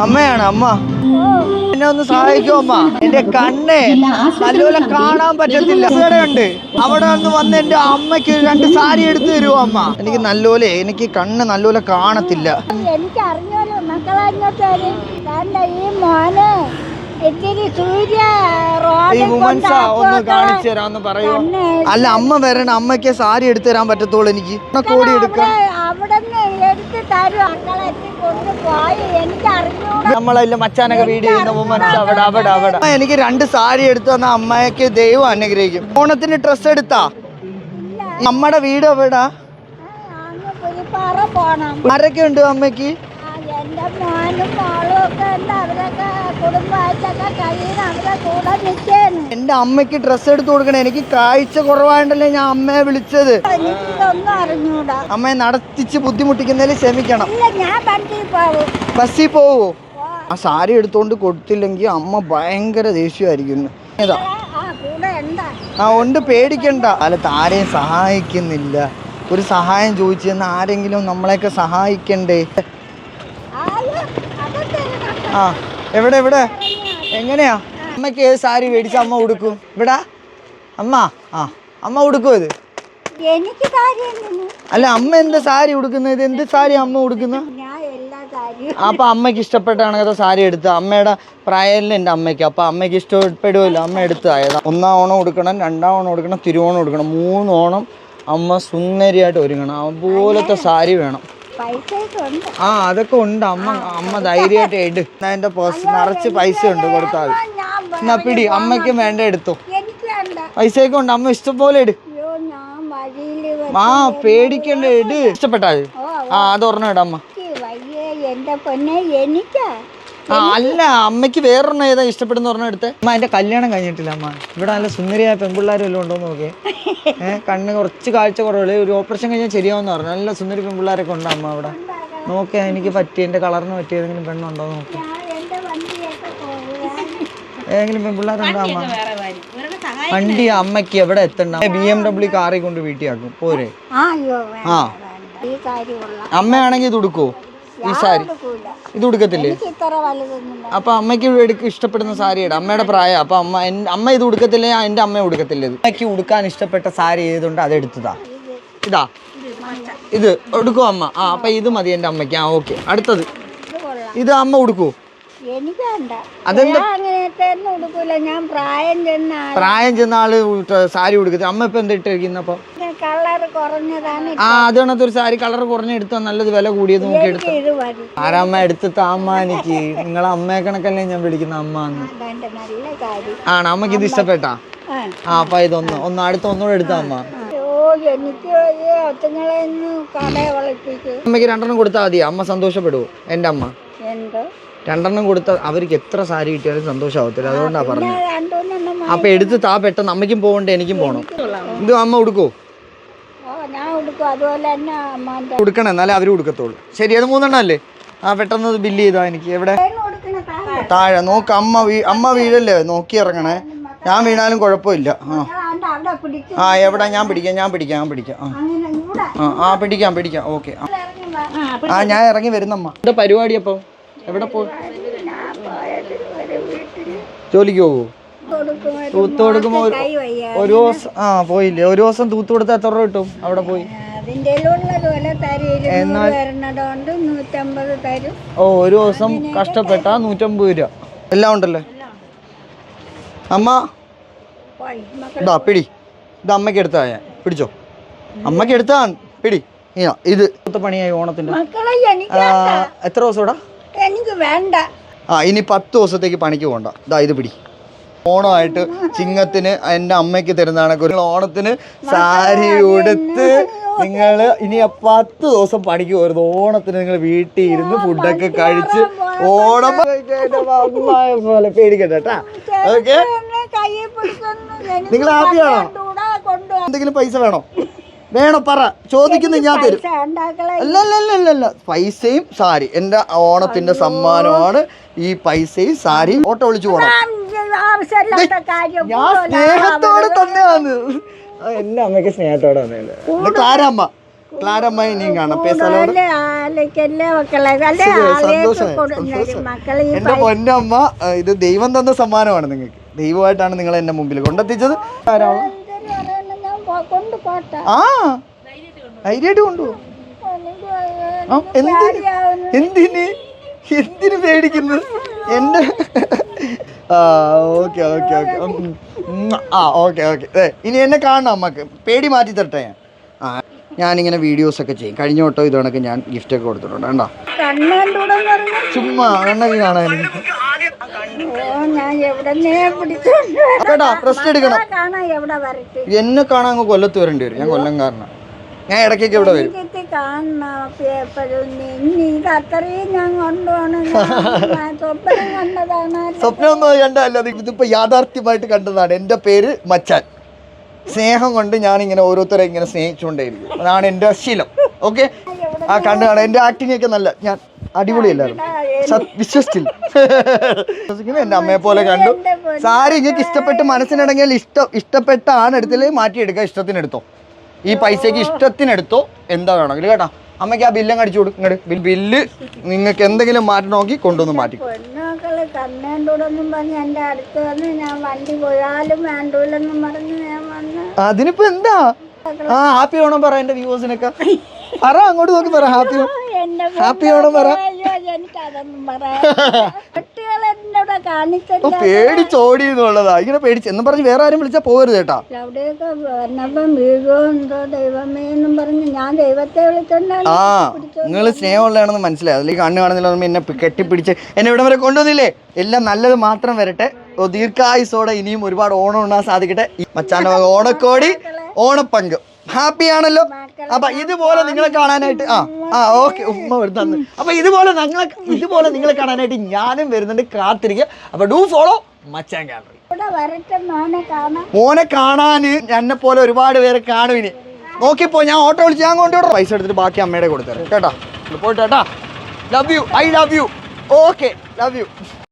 അമ്മയാണ് അമ്മ. എന്നെ ഒന്ന് സഹായിക്കോ അമ്മ. എന്റെ കണ്ണെ നല്ലപോലെ കാണാൻ പറ്റത്തില്ല. ഉണ്ട്. അവിടെ നിന്ന് വന്ന് എന്റെ അമ്മയ്ക്ക് രണ്ട് സാരി എടുത്തു തരുമോ അമ്മ? എനിക്ക് നല്ലപോലെ എനിക്ക് കണ്ണ് നല്ലപോലെ കാണത്തില്ല. എനിക്ക് അറിഞ്ഞോലോ മക്കളെ ഈ മോനെ ഒന്ന് കാണിച്ചു തരാന്ന് അല്ല അമ്മ വരണം അമ്മയ്ക്ക് സാരി എടുത്തു തരാൻ പറ്റത്തുള്ളൂ എനിക്ക്. കോടി എടുക്കാം. എനിക്ക് മച്ചാനൊക്കെ വീഡിയോ ചെയ്യുന്ന രണ്ട് സാരി എടുത്തു തന്ന അമ്മയ്ക്ക് ദൈവം അനുഗ്രഹിക്കും. ഓണത്തിന് ഡ്രസ്സ് എടുത്താ? നമ്മുടെ വീട് എവിടാ? ആരൊക്കെ ഉണ്ട് അമ്മയ്ക്ക്? ആ, എന്റെ മോനും മോളും ഒക്കെ ഉണ്ട്. അവരൊക്കെ കുടുംബമായിട്ടൊക്കെ കഴിയുന്ന അവരെ കൂടെ നിൽക്കുന്നു എന്റെ അമ്മയ്ക്ക് ഡ്രസ്സ് എടുത്തു കൊടുക്കണേ. എനിക്ക് കാഴ്ച കുറവായിട്ടല്ലേ ഞാൻ അമ്മയെ വിളിച്ചത്. എനിക്കിതൊന്നും അറിഞ്ഞൂടാ. അമ്മയെ നടത്തിച്ച് ബുദ്ധിമുട്ടിക്കുന്നതിൽ ക്ഷമിക്കണം ഇല്ല ഞാൻ വണ്ടിയിൽ പോകും. ബസ്സിൽ പോവോ? ആ. സാരി എടുത്തുകൊണ്ട് കൊടുത്തില്ലെങ്കിൽ അമ്മ ഭയങ്കര ദേഷ്യമായിരിക്കുന്നു. ഏതാ? ആ കൂടെ എന്താ ആ ഉണ്ട്. പേടിക്കണ്ട. കാലത്ത് ആരെയും സഹായിക്കുന്നില്ല. ഒരു സഹായം ചോദിച്ചു തന്നാൽ ആരെങ്കിലും നമ്മളെയൊക്കെ സഹായിക്കണ്ടേ? ആ എവിടെ എവിടെ? എങ്ങനെയാ? അമ്മയ്ക്ക് ഏത് സാരി മേടിച്ച അമ്മ ഉടുക്കും? ഇവിടെ അമ്മ ആ അമ്മ ഉടുക്കും ഇത്? എനിക്ക് അല്ല അമ്മ എന്ത് സാരി ഉടുക്കുന്നത്? ഇത് എന്ത് സാരി അമ്മ ഉടുക്കുന്നു? അപ്പൊ അമ്മയ്ക്ക് ഇഷ്ടപ്പെട്ടാണെങ്കിൽ സാരി എടുത്ത്. അമ്മയുടെ പ്രായമല്ലേ എന്റെ അമ്മയ്ക്ക്. അപ്പൊ അമ്മയ്ക്ക് ഇഷ്ടപ്പെടുമല്ലോ അമ്മ എടുത്തതായത് ഒന്നാം ഓണം കൊടുക്കണം രണ്ടാം ഓണം കൊടുക്കണം തിരുവോണം കൊടുക്കണം മൂന്ന് ഓണം അമ്മ സുന്ദരിയായിട്ട് ഒരുങ്ങണം. അതുപോലത്തെ സാരി വേണം. ആ അതൊക്കെ ഉണ്ട്. അമ്മ അമ്മ ധൈര്യമായിട്ട് എടു. എന്റെ പേഴ്സ് നിറച്ച് പൈസ ഉണ്ട് കൊടുത്താൽ എന്നാ പിടി അമ്മയ്ക്ക് വേണ്ട എടുത്തോ. പൈസയൊക്കെ ഉണ്ട്. അമ്മ ഇഷ്ടംപോലെ ഇട് എടു. ആ പേടിക്കണ്ട എടു. ഇഷ്ടപ്പെട്ടാ അത്? ആ അത് ഒരെണ്ണം ഇടമ്മ അമ്മ. എന്റെ പൊന്നെ എനിക്കാ. ആ അല്ല അമ്മയ്ക്ക് വേറൊരെണ്ണം ഏതാ ഇഷ്ടപ്പെടുന്ന പറഞ്ഞ എടുത്തേ അമ്മ എന്റെ കല്യാണം കഴിഞ്ഞിട്ടില്ല അമ്മ. ഇവിടെ നല്ല സുന്ദരിയായ പെൺപിള്ളേരും എല്ലാം ഉണ്ടോ നോക്കേ ഏഹ് കണ്ണ് കുറച്ച് കാഴ്ച കുറവുള്ളൂ ഒരു ഓപ്പറേഷൻ കഴിഞ്ഞാൽ ശരിയാവുന്ന പറഞ്ഞു. നല്ല സുന്ദരി പെൺപിള്ളേരൊക്കെ ഉണ്ടോ അമ്മ അവിടെ. നോക്കേ എനിക്ക് പറ്റിയ എന്റെ കളറിന് പറ്റിയ ഏതെങ്കിലും പെണ്ണുണ്ടോ നോക്കി. ഏതെങ്കിലും പെൺപിള്ളേരുണ്ടോ അമ്മ? വണ്ടി അമ്മയ്ക്ക് എവിടെ എത്തണ്ട? ബി എം ഡബ്ല്യു കാറി കൊണ്ട് വീട്ടിയാക്കും. പോരെ. ആ. അമ്മയാണെങ്കിൽ ഇത് ഉടുക്കോ ഈ സാരി. ഇത് ഉടുക്കത്തില്ലേ? അപ്പൊ അമ്മയ്ക്ക് എടുക്ക ഇഷ്ടപ്പെടുന്ന സാരി ഇടാം അമ്മയുടെ പ്രായം. അപ്പൊ അമ്മ അമ്മ ഇത് ഉടുക്കത്തില്ലേ? എന്റെ അമ്മ ഉടുക്കത്തില്ല ഇത്? അമ്മയ്ക്ക് ഉടുക്കാൻ ഇഷ്ടപ്പെട്ട സാരി ഏതുണ്ട്? അത് എടുത്തതാ. ഇതാ. ഇത്. ഉടുക്കോ അമ്മ. ആ അപ്പൊ ഇത് മതി എന്റെ അമ്മയ്ക്ക്. ആ ഓക്കെ. അടുത്തത്. ഇത് അമ്മ ഉടുക്കൂ. എനിക്ക് വേണ്ട. അതെന്താ? ഞാൻ അങ്ങനത്തെ ഒന്നും ഉടുക്കൂല. ഞാൻ പ്രായം ചെന്ന പ്രായം ചെന്ന ആൾ സാരി ഉടുക്കുന്നത് അമ്മ ഇപ്പൊ എന്താ ഇട്ടിരിക്കുന്നപ്പോ കളർ കുറഞ്ഞതാണ് ആ അത് കണക്ക് ഒരു സാരി കളർ കുറഞ്ഞെടുത്ത എടുത്താൽ നല്ലത് വില കൂടിയത് നോക്കി എടുത്തു. ആരമ്മ എടുത്ത് താമാനിക്ക് എനിക്ക്? നിങ്ങളെ അമ്മയെ കണക്കല്ലേ ഞാൻ വിളിക്കുന്ന അമ്മ ആണ്? അമ്മയ്ക്ക് ഇത് ഇഷ്ടപ്പെട്ടാ? ആ. അപ്പൊ ഇതൊന്ന് ഒന്ന് അടുത്ത ഒന്നുകൂടെ എടുത്ത അമ്മ. അമ്മയ്ക്ക് രണ്ടെണ്ണം കൊടുത്താൽ മതി. അമ്മ സന്തോഷപ്പെടുവോ? എന്റെ അമ്മ. എന്തോ? രണ്ടെണ്ണം കൊടുത്ത അവർക്ക് എത്ര സാരി കിട്ടിയാലും സന്തോഷമാവത്തില്ല അതുകൊണ്ടാ പറഞ്ഞു അപ്പൊ എടുത്ത് താ പെട്ടെന്ന്. അമ്മയ്ക്കും പോകണ്ടേ എനിക്കും പോകണം ഇത് അമ്മ കൊടുക്കോ കൊടുക്കണം എന്നാലേ അവർ കൊടുക്കത്തുള്ളൂ ശരി അത് മൂന്നെണ്ണം അല്ലേ? ആ പെട്ടെന്ന് ബില്ല് ചെയ്താ എനിക്ക്? എവിടെ? താഴെ. നോക്ക അമ്മ വീ അമ്മ വീഴല്ലേ? നോക്കി ഇറങ്ങണേ. ഞാൻ വീണാലും കുഴപ്പമില്ല. ആ. ആ എവിടെ? ഞാൻ പിടിക്കാം ഞാൻ പിടിക്കാം ഞാൻ പിടിക്കാം. ആ. ആ പിടിക്കാം പിടിക്കാം. ഓക്കെ. ആ ഞാൻ ഇറങ്ങി വരുന്നമ്മ. എന്താ പരിപാടി അപ്പം? എവിടെ പോ ജോലിക്ക് പോകൂ? തൂത്ത് കൊടുക്കുമ്പോ ഒരു- ദിവസം ആ പോയില്ലേ? ഒരു ദിവസം തൂത്ത് കൊടുത്താൽ എത്ര രൂപ കിട്ടും അവിടെ പോയി? ഓ ഒരു ദിവസം കഷ്ടപ്പെട്ട നൂറ്റമ്പത് രൂപ. എല്ലാം ഉണ്ടല്ലേ? അമ്മ? പോയി ഇതാ പിടി. ഇത് അമ്മയ്ക്ക് എടുത്താ ഞാൻ. പിടിച്ചോ? അമ്മയ്ക്ക് എടുത്താ പിടി. ഇതാ, പണിയായി ഓണത്തിന്റെ മക്കളെ എനിക്ക് എത്ര ദിവസം ഇടാ എനിക്ക് വേണ്ട. ആ ഇനി പത്ത് ദിവസത്തേക്ക് പണിക്ക് പോകണ്ട ഇതാ ഇത് പിടി. ഓണമായിട്ട് ചിങ്ങത്തിന് എന്റെ അമ്മയ്ക്ക് തരുന്നതാണ് നിങ്ങൾ ഓണത്തിന് സാരി ഉടുത്ത് നിങ്ങൾ ഇനി പത്ത് ദിവസം പണിക്ക് പോരുത്. ഓണത്തിന് നിങ്ങൾ വീട്ടിൽ ഇരുന്ന് ഫുഡൊക്കെ കഴിച്ച് ഓണം പോലെ പേടിക്കട്ടെ കേട്ടാ. ഓക്കെ നിങ്ങൾ ഹാപ്പിയാണോ. എന്തെങ്കിലും പൈസ വേണോ? വേണോ പറ. ചോദിക്കുന്നത് ഞാൻ തരും. പൈസ ഉണ്ടാക്കളെ അല്ല അല്ല അല്ല അല്ല അല്ല. പൈസയും സാരി. എന്റെ ഓണത്തിന്റെ സമ്മാനമാണ് ഈ പൈസയും സാരി ഓട്ടോ വിളിച്ചു പോണം. ഞാൻ സ്നേഹത്തോടെ തന്നെയാണ്. ആ, എന്റെ അമ്മയ്ക്ക് സ്നേഹത്തോടെ തന്നെയല്ലേ? ഇതൊക്കെ ആരമ്മ ക്ലാരമ്മ. ഇനിയും കാണാം. എന്റെ പൊന്നമ്മ ഇത് ദൈവം തന്ന സമ്മാനമാണ് നിങ്ങൾക്ക്. ദൈവമായിട്ടാണ് നിങ്ങൾ എന്റെ മുമ്പിൽ കൊണ്ടെത്തിച്ചത്. ആരാണ് പൈസ പറയുന്നത് ഞാൻ പോ- കൊണ്ടുപോട്ടെ ആ ധൈര്യമായിട്ട് കൊണ്ടുപോകും എന്തിന്. എന്തിന്? എന്തിന് പേടിക്കുന്നു? എന്റെ ആ ഓക്കെ ഓക്കെ ഓക്കെ. ആ ഓക്കെ ഓക്കെ. ഇനി എന്നെ കാണണം അമ്മയ്ക്ക് പേടി മാറ്റി തരട്ടെ ഞാൻ. ആ. ഞാനിങ്ങനെ വീഡിയോസൊക്കെ ചെയ്യും. കഴിഞ്ഞ വട്ടം ഇത് കണക്ക് ഞാൻ ഗിഫ്റ്റ് ഒക്കെ കൊടുത്തിട്ടുണ്ട്. കണ്ടോ? ചുമ്മാ കണ്ണൊക്കെ കാണാൻ. കേട്ടാ റെസ്റ്റ് എടുക്കണം. എന്നെ കാണാൻ കൊല്ലത്ത് വരേണ്ടി വരും. ഞാൻ കൊല്ലം കാരണം ഞാൻ ഇടയ്ക്കൊക്കെ ഇവിടെ വരും. സ്വപ്നം ഒന്നും കണ്ടല്ല ഇതിപ്പോ യാഥാർത്ഥ്യമായിട്ട് കണ്ടതാണ്. എന്റെ പേര് മച്ചാൻ. സ്നേഹം കൊണ്ട് ഞാൻ ഇങ്ങനെ ഓരോരുത്തരെ ഇങ്ങനെ സ്നേഹിച്ചുകൊണ്ടേയിരിക്കും. അതാണ് എന്റെ ശീലം. ഓക്കെ ആ കണ്ടു കാണാം. എന്റെ ആക്ടിങ് ഒക്കെ നല്ല ഞാൻ അടിപൊളിയല്ലായിരുന്നു. വിശ്വസിച്ചില്ല. എന്റെ അമ്മയെ പോലെ കണ്ടു. സാരി നിങ്ങൾക്ക് ഇഷ്ടപ്പെട്ട് മനസ്സിനടങ്ങിയാൽ ഇഷ്ടം ഇഷ്ടപ്പെട്ട ആണെടുത്തിൽ മാറ്റിയെടുക്കുക ഇഷ്ടത്തിനെടുത്തോ. ഈ പൈസക്ക് ഇഷ്ടത്തിനെടുത്തോ എന്താ വേണമെങ്കിലും കേട്ടോ. അമ്മയ്ക്ക് ആ ബില്ലങ്ങ് അടിച്ചു കൊടുക്കും ബില്ല് നിങ്ങൾക്ക് എന്തെങ്കിലും മാറ്റി നോക്കി കൊണ്ടുവന്ന് മാറ്റി. പെണ്ണുമക്കൾ കണ്ണേണ്ടൂടെന്നും പറഞ്ഞ് എന്റെ അടുത്ത് വന്ന് ഞാൻ വണ്ടി പോയാലും വേണ്ടൂലെന്നും പറഞ്ഞ് ഞാൻ വന്ന്. അതിനിപ്പോ എന്താ? ആ ഹാപ്പി ഓണം പറ എന്റെ വ്യൂവേഴ്സിനൊക്കെ. പറ അങ്ങോട്ട് നോക്കി പറ ഹാപ്പി ഹാപ്പി ഓണം പറ. എനിക്കതൊന്നും പറയാം കുട്ടികൾ എന്നോട് കാണിച്ചില്ല പേടിച്ചോടി എന്നുള്ളതാ ഇങ്ങനെ പേടിച്ച്. എന്നും പറഞ്ഞ് വേറെ ആരും വിളിച്ചാൽ പോകരുത് കേട്ടാ. അവിടെയൊക്കെ വന്നപ്പം വീഴോ എന്തോ ദൈവമേ എന്നും പറഞ്ഞ് ഞാൻ ദൈവത്തെ വിളിച്ചോണ്ടാണ് ആ നിങ്ങൾ സ്നേഹമുള്ളതാണെന്ന് മനസ്സിലായി. അതിലേക്ക് കണ്ണ് കാണുന്നില്ല എന്നെ കെട്ടിപ്പിടിച്ച് എന്നെ ഇവിടെ വരെ കൊണ്ടുവന്നില്ലേ? എല്ലാം നല്ലത് മാത്രം വരട്ടെ. ദീർഘായുസോടെ ഇനിയും ഒരുപാട് ഓണം ഉണ്ടാകാൻ സാധിക്കട്ടെ. ഈ മച്ചാന്റെ ഓണക്കോടി ഓണപ്പങ്ക്. ഹാപ്പി ആണല്ലോ അപ്പൊ ഇതുപോലെ നിങ്ങളെ കാണാനായിട്ട് ആ ആ ഓക്കെ ഉമ്മ വരുന്നു അപ്പൊ ഇതുപോലെ ഞങ്ങളെ ഇതുപോലെ നിങ്ങളെ കാണാനായിട്ട് ഞാനും വരുന്നുണ്ട് കാത്തിരിക്കുക. അപ്പൊ ഡു ഫോളോ മച്ചാൻ ഗാലറി മോനെ കാണാന് എന്നെ പോലെ ഒരുപാട് പേരെ കാണും ഇനി. നോക്കിപ്പോ ഞാൻ ഓട്ടോ വിളിച്ച് ഞാൻ കൊണ്ടുവിടാം പൈസ എടുത്തിട്ട് ബാക്കി അമ്മയുടെ കൊടുത്തരാം കേട്ടോ? പോയിട്ട് കേട്ടാ? Love you I love you okay love you